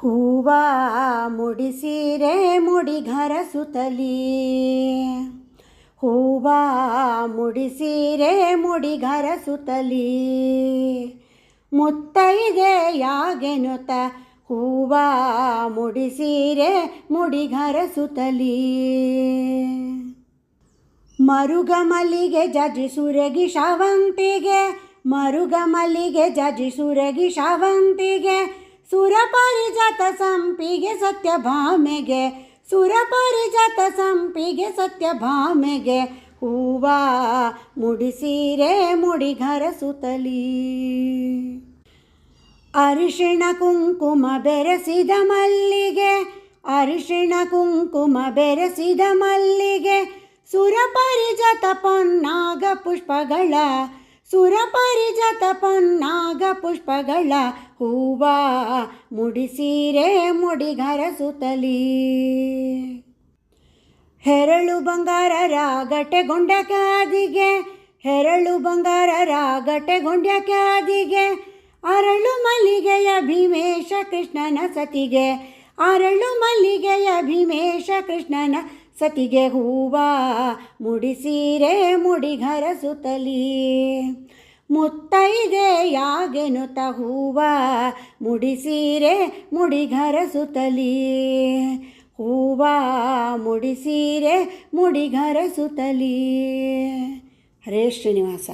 ಹೂವ ಮುಡಿಸಿರೆ ಮುಡಿಘರ ಸುತಲಿ. ಹೂವ ಮುಡಿಸಿರೆ ಮುಡಿಘರ ಸುತಲಿ. ಮುತ್ತೈದೆಯಾಗೆನುತ ಹೂವ ಮುಡಿಸಿರೆ ಮುಡಿಘರ ಸುತಲಿ. ಮರುಗ ಮಲ್ಲಿಗೆ ಜಜಿ ಸುರಗಿ ಶಾವಂತಿಗೆ ಮರುಗ ಮಲ್ಲಿಗೆ ಜಜಿ ಸುರಗಿ ಶಾವಂತಿಗೆ ಸುರಪರಿಜಾತ ಸಂಪಿಗೆ ಸತ್ಯ ಭಾಮೆಗೆ ಸುರ ಸುರಪರಿಜಾತ ಸಂಪಿಗೆ ಸತ್ಯ ಭಾಮೆಗೆ ಹೂವ ಮುಡಿಸಿರೆ ಮುಡಿಘರ ಸುತಲಿ. ಅರಿಶಿಣ ಕುಂಕುಮ ಬೆರೆಸಿದ ಮಲ್ಲಿಗೆ, ಅರಿಶಿಣ ಕುಂಕುಮ ಬೆರೆಸಿದ ಮಲ್ಲಿಗೆ, ಸುರಪರಿಜತ ಪೊನ್ನಾಗ ಪುಷ್ಪಗಳ ಸುರಪರಿಜತ ಪೊನ್ನಾಗ ಪುಷ್ಪಗಳ ಹೂವ ಮುಡಿಸಿರೆ ಮುಡಿಗರ ಸುತಲಿ. ಹೆರಳು ಬಂಗಾರ ರಾಗಟೆ ಗೊಂಡ ಕಾದಿಗೆ ಹೆರಳು ಬಂಗಾರ ರಾಗಟೆ ಗೊಂಡ ಕಾದಿಗೆ ಅರಳು ಮಲ್ಲಿಗೆಯ ಭೀಮೇಶ ಕೃಷ್ಣನ ಸತಿಗೆ, ಅರಳು ಮಲ್ಲಿಗೆಯ ಭೀಮೇಶ ಕೃಷ್ಣನ ಸತಿಗೆ ಹೂವ ಮುಡಿಸಿರೆ ಮುಡಿಘರ ಸುತಲಿ ಮುತ್ತೈದೆಯಾಗೆನುತ ಹೂವ ಮುಡಿಸಿರೆ ಮುಡಿಘರ ಸುತಲಿ ಹೂವ ಮುಡಿಸಿರೆ ಮುಡಿಘರ ಸುತಲಿ ಹರೇ ಶ್ರೀನಿವಾಸ.